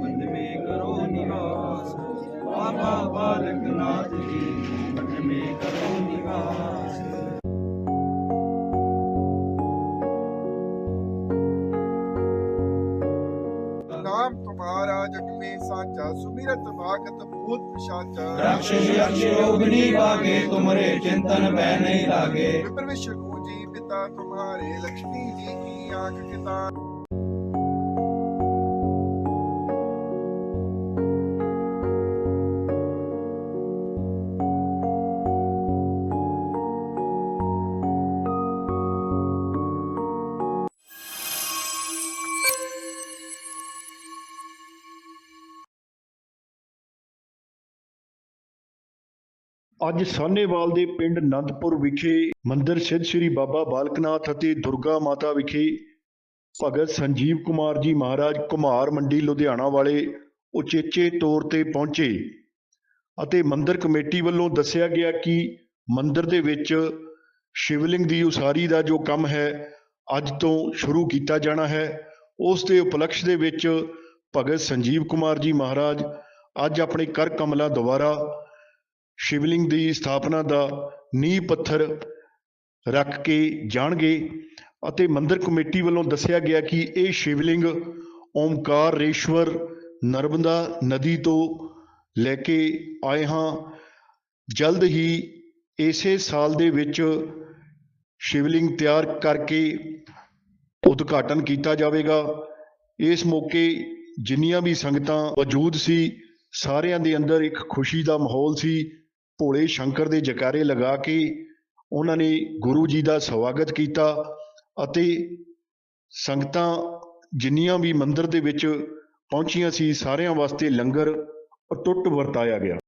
मंद में करो निवास में साचा सुमिरत भागत भूत पिशाच। राक्षसी अक्षयोगिनी भागे तुम्हारे चिंतन भय नहीं लागे। विप्रविश्व जी पिता तुम्हारे लक्ष्मी ਅੱਜ ਸਾਨੇਵਾਲ ਦੇ ਪਿੰਡ ਨੰਦਪੁਰ ਵਿਖੇ ਮੰਦਿਰ ਸਿੱਧ ਸ੍ਰੀ ਬਾਬਾ ਬਾਲਕਨਾਥ ਅਤੇ ਦੁਰਗਾ ਮਾਤਾ ਵਿਖੇ ਭਗਤ ਸੰਜੀਵ ਕੁਮਾਰ ਜੀ ਮਹਾਰਾਜ ਕੁਮਾਰ ਮੰਡੀ ਲੁਧਿਆਣਾ ਵਾਲੇ ਉਚੇਚੇ ਤੌਰ ਤੇ ਪਹੁੰਚੇ ਅਤੇ ਮੰਦਰ ਕਮੇਟੀ ਵੱਲੋਂ ਦੱਸਿਆ ਗਿਆ ਕਿ ਮੰਦਰ ਦੇ ਵਿੱਚ ਸ਼ਿਵਲਿੰਗ ਦੀ ਉਸਾਰੀ ਦਾ ਜੋ ਕੰਮ ਹੈ, ਅੱਜ ਤੋਂ ਸ਼ੁਰੂ ਕੀਤਾ ਜਾਣਾ ਹੈ। ਉਸ ਦੇ ਉਪਲਕਸ਼ ਦੇ ਵਿੱਚ ਭਗਤ ਸੰਜੀਵ ਕੁਮਾਰ ਜੀ ਮਹਾਰਾਜ ਅੱਜ ਆਪਣੇ ਕਰ ਕਮਲਾ ਦੁਆਰਾ ਸ਼ਿਵਲਿੰਗ ਦੀ ਸਥਾਪਨਾ ਦਾ ਨੀਂਹ ਪੱਥਰ ਰੱਖ ਕੇ ਜਾਣਗੇ। ਅਤੇ ਮੰਦਿਰ ਕਮੇਟੀ ਵੱਲੋਂ ਦੱਸਿਆ ਗਿਆ ਕਿ ਇਹ ਸ਼ਿਵਲਿੰਗ ਓਮਕਾਰੇਸ਼ਵਰ ਨਰਮਦਾ ਨਦੀ ਤੋਂ ਲੈ ਕੇ ਆਏ ਹਾਂ। ਜਲਦ ਹੀ ਇਸੇ ਸਾਲ ਦੇ ਵਿੱਚ ਸ਼ਿਵਲਿੰਗ ਤਿਆਰ ਕਰਕੇ ਉਦਘਾਟਨ ਕੀਤਾ ਜਾਵੇਗਾ। ਇਸ ਮੌਕੇ ਜਿੰਨੀਆਂ ਵੀ ਸੰਗਤਾਂ ਮੌਜੂਦ ਸੀ, ਸਾਰਿਆਂ ਦੇ ਅੰਦਰ ਇੱਕ ਖੁਸ਼ੀ ਦਾ ਮਾਹੌਲ ਸੀ। ਭੋਲੇ ਸ਼ੰਕਰ ਦੇ ਜਕਾਰੇ ਲਗਾ ਕੇ ਉਹਨਾਂ ਨੇ ਗੁਰੂ ਜੀ ਦਾ ਸਵਾਗਤ ਕੀਤਾ। ਅਤੇ ਸੰਗਤਾਂ ਜਿੰਨੀਆਂ ਵੀ ਮੰਦਰ ਦੇ ਵਿੱਚ ਪਹੁੰਚੀਆਂ ਸੀ, ਸਾਰਿਆਂ ਵਾਸਤੇ ਲੰਗਰ ਅਟੁੱਟ ਵਰਤਾਇਆ ਗਿਆ।